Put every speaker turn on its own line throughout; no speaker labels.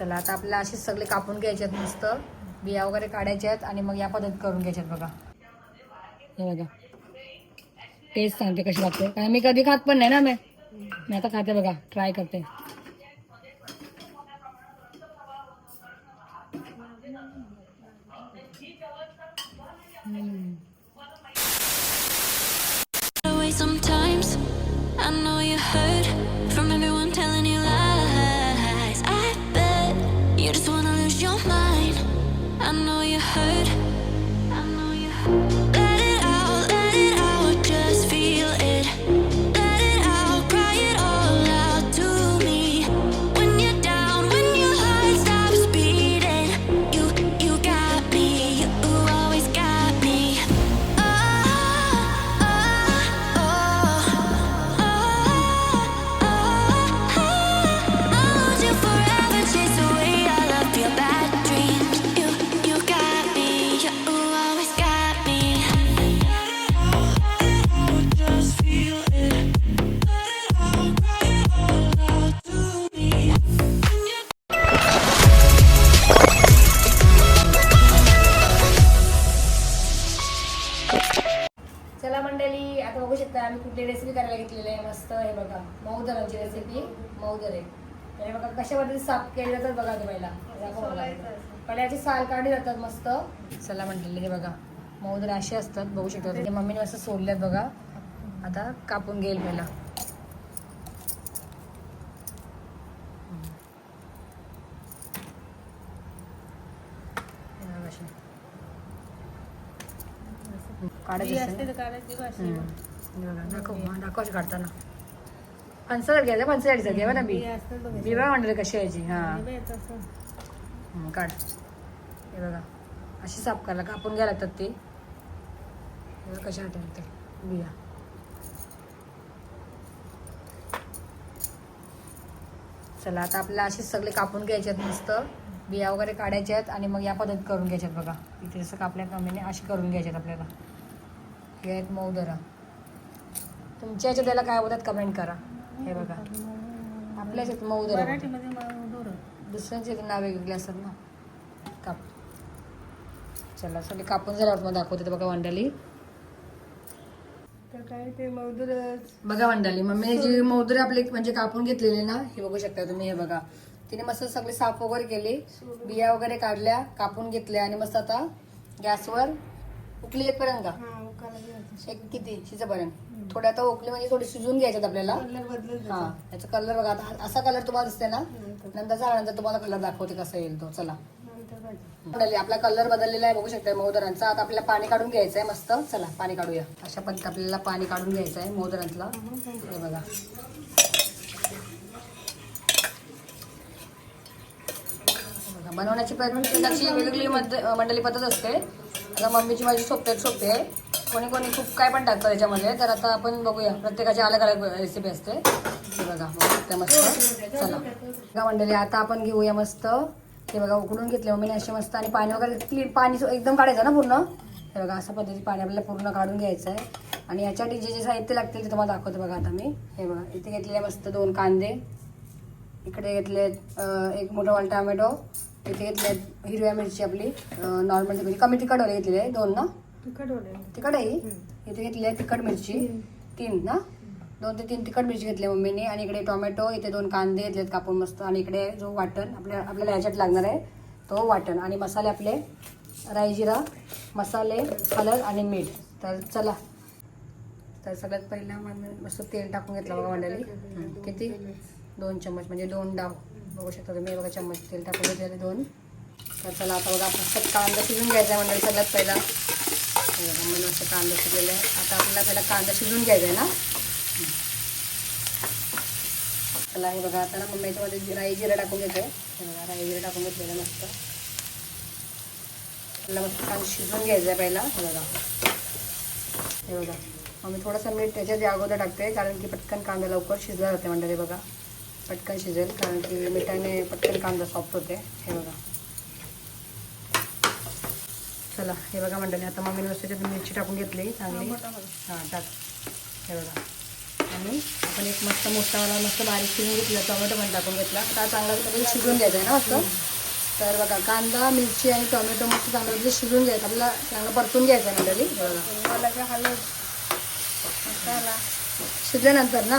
चला आता आपल्याला असेच सगळे कापून घ्यायचे आहेत मस्त. बिया वगैरे काढायच्या आहेत आणि मग या पद्धतीत करून घ्यायच्यात बघा. हे बघा. टेस्ट सांगते कशी लागते. कारण मी कधी खात पण नाही ना मी. मी आता खाते बघा. ट्राय करते. हम्म.
I know you heard. I know you heard.
आम्ही कुठली रेसिपी करायला घेतलेली आहे? मस्त हे बघा. मऊदरांची रेसिपी मऊदर आहे. हे बघा कशा पद्धतीने साफ केले जातात बघा ते पहिला दाखव मला. पहिल्याची साल काढली जातात मस्त. चला मंडळी हे बघा. मऊदर असे असतात बघू शकता. ते मम्मीने मस्त सोडल्यात बघा. आता कापून घेईल पहिला. काढायचे असते ना? दाखव दाखव काढताना. फणसाचं घ्यायचं फणसाचं घ्यावं ना बी. बी बघा म्हणलं कशी यायची. हां. काढ. हे बघा. अशी साफ करायला कापून घ्यायला लागतात ते. कशा वाटेल ते. बिया चला आता आपल्याला असेच सगळे कापून घ्यायचे आहेत मस्त. बिया वगैरे काढायच्या आहेत आणि मग या पद्धत करून घ्यायच्या आहेत बघा. इथे जसं कापल्या कमीने अशी करून घ्यायच्यात आपल्याला. हे आहेत मऊदरा तुमच्या याच्यात त्याला काय बोलतात कमेंट करा. हे बघा. आपल्या याच्यात मऊदरा बोलतात. दुसऱ्यांचे नाव वेगवेगळे असतात ना. काप. चला सगळे कापून झाल्यावर मग दाखवते बघा वंडाली.
तर काय ते मौदूरच
बघा मंडळी मम्मी जी मोदरे आपले म्हणजे कापून घेतलेले ना हे बघू शकता तुम्ही हे बघा. तिने मस्त सगळे साफ वगैरे केले बिया वगैरे काढल्या कापून घेतल्या आणि मस्त आता गॅसवर उकली येतपर्यंत का
हा
किती? शिजेपर्यंत. थोड्या आता उकली म्हणजे थोडी शिजून घ्यायच्यात आपल्याला.
कलर बदलत
हा याचा कलर बघा आता. असा कलर तुम्हाला दिसते ना? नंतर झाल्यानंतर तुम्हाला कलर दाखवते कसा येईल तो. चला.
नंतर
आपला कलर बदललेला आहे बघू शकता मोदरांचा आता आपल्याला पाणी काढून घ्यायचं आहे मस्त. चला पाणी काढूया. अशा पद्धतीत आपल्याला पाणी काढून घ्यायचं आहे मोदरांतला हे बघा. बघा, बनवण्याची प्रत्येकाची वेगवेगळी मध्य मंडळी पद्धत असते. आता मम्मीची माझी सोपे सोपे आहे. कोणी कोणी खूप काय पण टाकतं त्याच्यामध्ये तर आता आपण बघूया. प्रत्येकाची अलग अलग रेसिपी असते. ते बघा. ते मस्त. चला. बघा मंडळी आता आपण घेऊया मस्त. हे बघा उकडून घेतले. मम्मीने असे मस्त आणि पाणी वगैरे क्लीन पाणी एकदम काढायचं ना पूर्ण? हे बघा अशा पद्धतीने पाणी आपल्याला पूर्ण काढून घ्यायचं आहे आणि याच्यासाठी जे जे साहित्य लागतील ते तुम्हाला दाखवते बघा आता मी. हे बघा इथे घेतलेले मस्त दोन कांदे. इकडे घेतले एक मोठा वाल टॅमॅटो. इथे घेतले हिरव्या मिरची आपली नॉर्मल म्हणजे कमी तिखटवाले घेतलेले आहे दोन ना?
तिखट
आहे? इथे घेतली आहे तिखट मिरची. तीन. ना? दोन ते तीन तिखट मिरची घेतली मम्मीने. आणि इकडे टोमॅटो इथे दोन कांदे घेतलेत कापून मस्त. आणि इकडे जो वाटण आपल्या आपल्याला ह्याच्यात लागणार आहे तो वाटण. आणि मसाले आपले राई जिरा मसाले हळद आणि मीठ. तर चला. तर सगळ्यात पहिला मम्मी मस्त तेल टाकून घेतलं बघा मंडळी. हं, किती? दोन चम्मच. म्हणजे दोन डाव. बघू शकता तुम्ही. बघा चम्मच. तेल टाकून घेतलेले दोन. तर चला आता बघा मस्त कांदा शिजून घ्यायचा मंडळी. सगळ्यात पहिला. हे असं कांदा शिजलेला आहे. आता आपल्याला त्याला कांदा शिजून घ्यायचा आहे ना? त्याला चला हे बघा आता ना मम्मी याच्यामध्ये राई जिरा टाकून घेते. बघा राई जिरा टाकून घेतलेलं मस्त. आपल्याला मस्त कांदा शिजून घ्यायचा आहे पहिला हे बघा. हे बघा मग मी थोडंसं मीठ त्याच्यात अगोदर टाकते कारण की पटकन कांदा लवकर शिजला जाते म्हणजे बघा. पटकन शिजेल कारण की मिठाने पटकन कांदा सॉफ्ट होते. हे बघा. चला हे बघा मंडळी आता मम्मीने मस्त त्याच्यात मिरची टाकून घेतली चांगली. हां टाक. हे बघा. आणि आपण एक मस्त मोठावाला मस्त बारीक शिजून घेतला टोमॅटो पण टाकून घेतला. आता चांगला शिजून द्यायचं आहे ना मस्त? तर बघा कांदा मिरची आणि टोमॅटो मस्त पद्धतीने शिजून घ्यायचं. आपल्याला चांगलं परतून घ्यायचं आहे मंडळी हे बघा.
मसाला.
शिजल्यानंतर ना?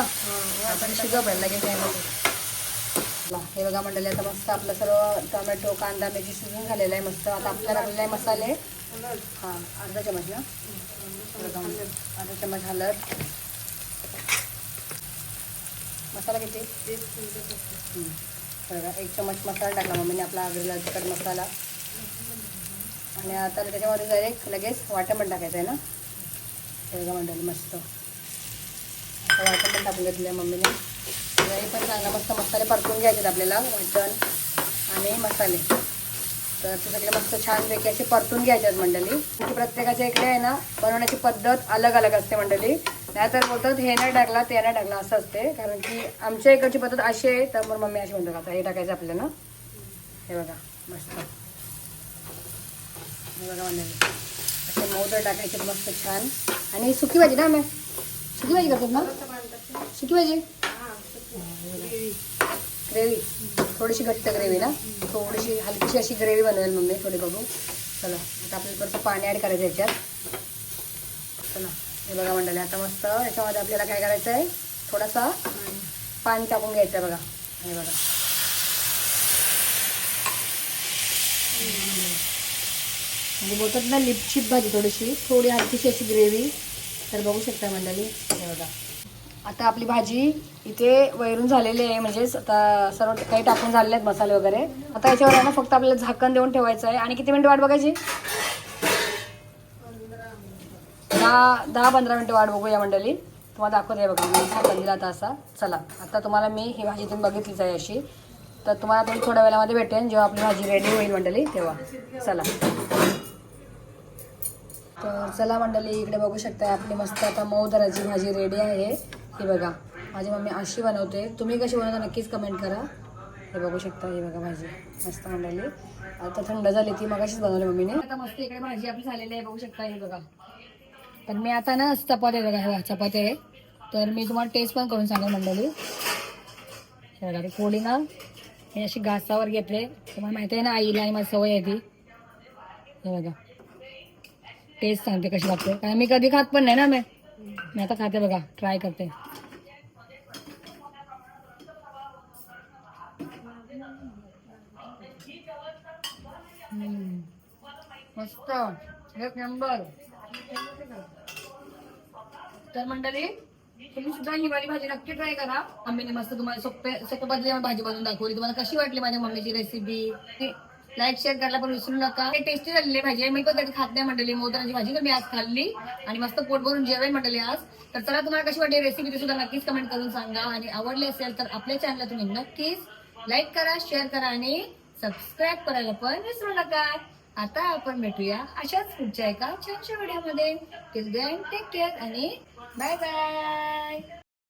आपण शिजव पहिला लगेच आपला. हे बघा मंडळी आता मस्त आपलं सर्व टोमॅटो कांदा मिरची शिजून झालेला आहे मस्त. आता आपल्याला टाकलेले आहे मसाले. हां अर्धा चमच ना? अर्धा चमच हलद मसाला किती? बघा एक चमच मसाला टाकला मम्मीने आपला आगरीला तिखट मसाला. आणि आता त्याच्यामध्ये डायरेक्ट लगेच वाटण पण टाकायचं आहे ना? हे बघा मंडळी मस्त. आता वाटण पण टाकून घेतलं आहे मम्मीने. तर हे पण चांगला मस्त मसाले परतून घ्यायचे आहेत आपल्याला वाटण आणि मसाले. तर ते सगळे मस्त छानपैकी असे परतून घ्यायचे आहेत मंडळी. की प्रत्येकाच्या इकडे आहे ना बनवण्याची पद्धत अलग अलग असते मंडळी. नाहीतर बोलतात हे नाही टाकला ते नाही टाकला असं असते. कारण की आमच्या इकडची पद्धत अशी आहे तर मग मम्मी अशी म्हणतो आता हे टाकायचं आपल्याला. हे बघा मस्त. हे बघा मंडळी. असे मोदर टाकायचे मस्त छान. आणि सुकी भाजी ना मॅम सुकी भाजी करतात ना? सुकी भाजी? ग्रेव्ही. थोडीशी घट्ट ग्रेव्ही ना? थोडीशी हलकीशी अशी ग्रेव्ही बनवेल मम्मी थोडी बघू. चला आता आपल्याला थोडंसं पाणी ॲड करायचं याच्यात. चला हे बघा मंडळी आता मस्त याच्यामध्ये आपल्याला काय करायचं आहे थोडासा पाणी टाकून घ्यायचं आहे बघा. हे बघा. म्हणजे बोलतात ना लिपचिप भाजी थोडीशी. थोडी हलकीशी अशी ग्रेव्ही. तर बघू शकता मंडळी हे बघा. आता आपली भाजी इथे वैरून झालेली आहे म्हणजेच आता सर्व काही टाकून झालेले आहेत मसाले वगैरे. आता याच्यावर आहे ना फक्त आपल्याला झाकण देऊन ठेवायचं आहे. आणि किती मिनिटं वाट बघायची? दहा दहा पंधरा मिनिटं वाट बघूया मंडळी. तुम्हाला दाखवते बघा मी झाकण दिला आता असा. चला आता तुम्हाला मी ही भाजी तुम्ही बघितलीच आहे अशी. तर तुम्हाला थोडी थोड्या वेळामध्ये भेटेल जेव्हा आपली भाजी रेडी होईल मंडळी तेव्हा. चला. तर चला मंडळी इकडे बघू शकता आपली मस्त आता मऊ दराची भाजी रेडी आहे. हे बघा माझी मम्मी अशी बनवते. तुम्ही कशी बनवता नक्कीच कमेंट करा. हे बघू शकता हे बघा भाजी. मस्त आणलेली आता थंड झाली ती मगाशीच बनवली मम्मीने. आता मस्त इकडे भाजी आपली झालेली आहे बघू शकता हे बघा. पण मी आता ना चपात्या बघा हे बघा, आहे. तर मी तुम्हाला टेस्ट पण करून सांगेन मंडळी. बघा पोळी ना मी अशी घासावर घेतले. तुम्हाला माहिती आहे ना आईला आणि माझी सवय आहे ती. हे बघा. टेस्ट सांगते कशी लागते. कारण मी कधी खात पण नाही ना मी. मी आता खाते बघा ट्राय करते. मस्त. एक नंबर. तर मंडळी तुम्ही सुद्धा ही माझी भाजी नक्की ट्राय करा. आम्ही मस्त तुम्हाला सोपे सोप्या पद्धतीने भाजी बनवून दाखवली. तुम्हाला कशी वाटली माझ्या मम्मीची रेसिपी लाईक शेअर करायला पण विसरू नका. हे टेस्टी झालेली भाजी मी पण कधी खात नाही मंडळी मोदराची भाजी तर मी आज खाल्ली. आणि मस्त पोट भरून जेवण मंडळी आज. तर चला तुम्हाला कशी वाटली रेसिपी ती सुद्धा नक्कीच कमेंट करून सांगा. आणि आवडली असेल तर आपल्या चॅनलला तुम्ही नक्कीच लाईक करा शेअर करा आणि सबस्क्राईब करायला पण विसरू नका. आता आपण भेटूया अशाच पुढच्या एका छानशा व्हिडिओमध्ये टिल देन टेक केअर आणि बाय बाय